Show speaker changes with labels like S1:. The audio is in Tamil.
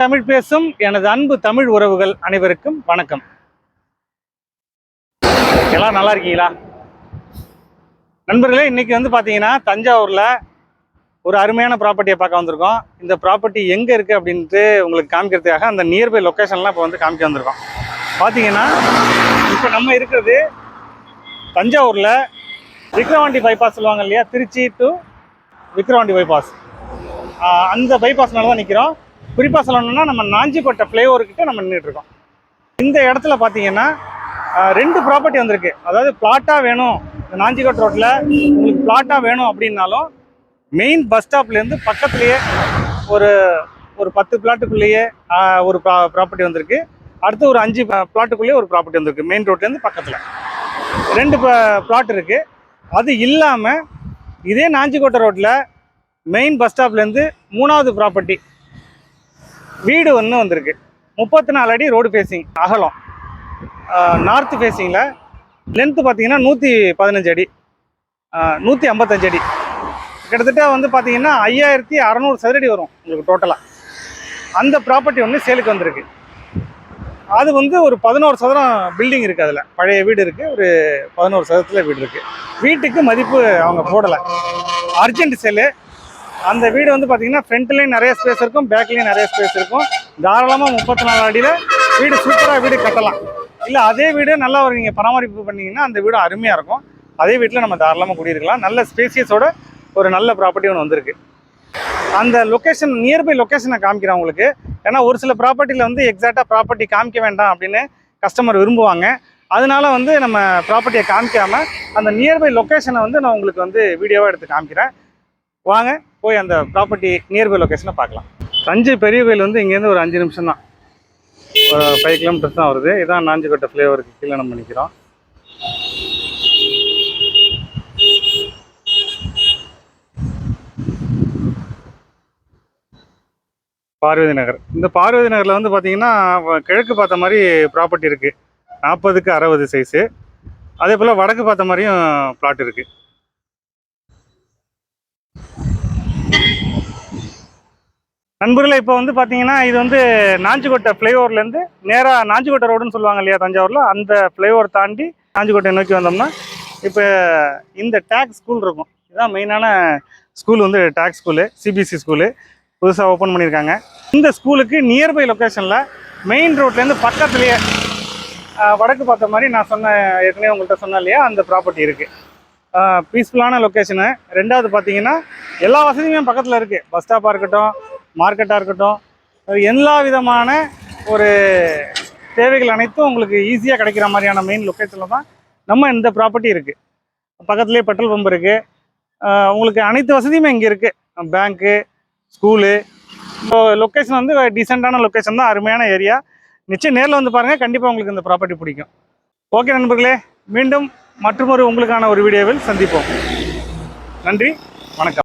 S1: தமிழ் பேசும் எனது அன்பு தமிழ் உறவுகள் அனைவருக்கும் வணக்கம். எல்லாம் நல்லா இருக்கீங்களா? நண்பர்களே இன்னைக்கு வந்து பார்த்தீங்கன்னா தஞ்சாவூரில் ஒரு அருமையான ப்ராப்பர்ட்டியை பார்க்க வந்திருக்கோம். இந்த ப்ராப்பர்ட்டி எங்கே இருக்குது அப்படின்ட்டு உங்களுக்கு காமிக்கிறதுக்காக அந்த நியர்பை லொக்கேஷன்லாம் இப்போ வந்து காமிக்க வந்திருக்கோம். பார்த்தீங்கன்னா இப்போ நம்ம இருக்கிறது தஞ்சாவூரில் விக்ரவாண்டி பைபாஸ் சொல்லுவாங்க இல்லையா? திருச்சி டு விக்ரவாண்டி பைபாஸ் அந்த பைபாஸ் மேலே தான் நிற்கிறோம் குறிப்பாக சொல்லணும்னா நம்ம நாஞ்சிக்கோட்டை ஃப்ளைஓவர்கிட்ட நம்ம நின்றுட்டுருக்கோம் இந்த இடத்துல பார்த்தீங்கன்னா ரெண்டு ப்ராப்பர்ட்டி வந்திருக்கு. அதாவது பிளாட்டாக வேணும் இந்த ரோட்டில் உங்களுக்கு பிளாட்டாக வேணும் அப்படின்னாலும் மெயின் பஸ் ஸ்டாப்லேருந்து பக்கத்துலேயே ஒரு ஒரு பத்து பிளாட்டுக்குள்ளேயே ஒரு ஒரு ப்ராப்பர்ட்டி வந்திருக்கு. அடுத்து ஒரு அஞ்சு பிளாட்டுக்குள்ளேயே ஒரு ப்ராப்பர்ட்டி வந்திருக்கு மெயின் ரோட்லேருந்து பக்கத்தில். ரெண்டு பிளாட் இருக்குது அது இல்லாமல் இதே நாஞ்சிக்கோட்டை ரோட்டில் மெயின் பஸ் ஸ்டாப்லேருந்து மூணாவது ப்ராப்பர்ட்டி வீடு ஒன்று வந்திருக்கு. முப்பத்தி நாலு அடி ரோடு ஃபேஸிங் அகலம். நார்த் ஃபேஸிங்கில் லென்த்து பார்த்தீங்கன்னா நூற்றி பதினஞ்சு அடி. நூற்றி ஐம்பத்தஞ்சு அடி. கிட்டத்தட்ட வந்து பார்த்தீங்கன்னா ஐயாயிரத்தி அறநூறு சதுரடி வரும் உங்களுக்கு டோட்டலாக அந்த ப்ராப்பர்ட்டி ஒன்று சேலுக்கு வந்திருக்கு. அது வந்து ஒரு பதினோரு சதுரம் பில்டிங் இருக்குது அதில். பழைய வீடு இருக்குது ஒரு பதினோரு சதுரத்தில் வீடு இருக்குது வீட்டுக்கு மதிப்பு அவங்க போடலை. அர்ஜென்ட் சேலு அந்த வீடு வந்து பார்த்தீங்கன்னா ஃப்ரண்ட்லேயும் நிறைய ஸ்பேஸ் இருக்கும் பேக்லேயும் நிறைய ஸ்பேஸ் இருக்கும். தாராளமாக முப்பத்தி நாலு அடியில் வீடு சூப்பராக வீடு கட்டலாம். இல்லை அதே வீடு நல்லா ஒரு நீங்கள் பராமரிப்பு பண்ணிங்கன்னா அந்த வீடு அருமையாக இருக்கும். அதே வீட்டில் நம்ம தாராளமாக குடியிருக்கலாம். நல்ல ஸ்பேசியஸோட ஒரு நல்ல ப்ராப்பர்ட்டி ஒன்று வந்திருக்கு. அந்த லொக்கேஷன் நியர்பை லொக்கேஷனை காமிக்கிறேன் உங்களுக்கு. ஏன்னா ஒரு சில ப்ராப்பர்ட்டியில் வந்து எக்ஸாக்டாக ப்ராப்பர்ட்டி காமிக்க வேண்டாம் அப்படின்னு கஸ்டமர் விரும்புவாங்க. அதனால வந்து நம்ம ப்ராப்பர்ட்டியை காமிக்காமல் அந்த நியர்பை லொக்கேஷனை வந்து நான் உங்களுக்கு வந்து வீடியோவாக எடுத்து காமிக்கிறேன். வாங்க போய் அந்த ப்ராப்பர்ட்டி நியர்பை லொக்கேஷனை பார்க்கலாம். தஞ்சை பெரிய கோயில் வந்து இங்கேருந்து ஒரு அஞ்சு நிமிஷம் தான். ஒரு ஃபைவ் கிலோமீட்டர்ஸ் தான் வருது. இதான் நாஞ்சிக்கோட்டை ஃப்ளேவருக்கு கீழே நம்ம நிற்கிறோம் பார்வதி நகர். இந்த பார்வதி நகரில் வந்து பார்த்தீங்கன்னா கிழக்கு பார்த்த மாதிரி ப்ராப்பர்ட்டி இருக்குது நாற்பதுக்கு அறுபது சைஸு அதே போல் வடக்கு பார்த்த மாதிரியும் பிளாட் இருக்குது நண்பர்களே இப்போ வந்து பார்த்தீங்கன்னா இது வந்து நாஞ்சிக்கோட்டை ஃப்ளைஓவர்லேருந்து நேராக நாஞ்சிக்கோட்டை ரோடுன்னு சொல்லுவாங்க இல்லையா தஞ்சாவூரில்? அந்த ஃப்ளைஓவர் தாண்டி நாஞ்சிக்கோட்டை நோக்கி வந்தோம்னா இப்போ இந்த டேக் ஸ்கூல் இருக்கும். இதுதான் மெயினான ஸ்கூல் வந்து டேக் ஸ்கூலு சிபிஎஸ்சி ஸ்கூலு. புதுசாக ஓப்பன் பண்ணியிருக்காங்க. இந்த ஸ்கூலுக்கு நியர்பை லொக்கேஷனில் மெயின் ரோட்லேருந்து பக்கத்துலேயே வடக்கு பார்த்த மாதிரி நான் சொன்ன ஏற்கனவே உங்கள்கிட்ட சொன்னேன் இல்லையா அந்த ப்ராப்பர்ட்டி இருக்குது பீஸ்ஃபுல்லான லொக்கேஷனு ரெண்டாவது பார்த்தீங்கன்னா எல்லா வசதியுமே பக்கத்தில் இருக்குது பஸ் ஸ்டாப்பாக இருக்கட்டும் மார்க்கெட்டாக இருக்கட்டும். எல்லா விதமான ஒரு தேவைகள் அனைத்தும் உங்களுக்கு ஈஸியாக கிடைக்கிற மாதிரியான மெயின் லொக்கேஷனில் தான் நம்ம இந்த ப்ராப்பர்ட்டி இருக்குது பக்கத்துலேயே பெட்ரோல் பம்ப் இருக்குது உங்களுக்கு அனைத்து வசதியுமே இங்கே இருக்குது பேங்க்கு ஸ்கூலு இப்போ லொக்கேஷன் வந்து டீசெண்டான லொக்கேஷன் தான் அருமையான ஏரியா நிச்சயம் நேரில் வந்து பாருங்கள் கண்டிப்பாக உங்களுக்கு இந்த ப்ராப்பர்ட்டி பிடிக்கும். ஓகே நண்பர்களே மீண்டும் மற்றொரு உங்களுக்கான ஒரு வீடியோவில் சந்திப்போம். நன்றி வணக்கம்.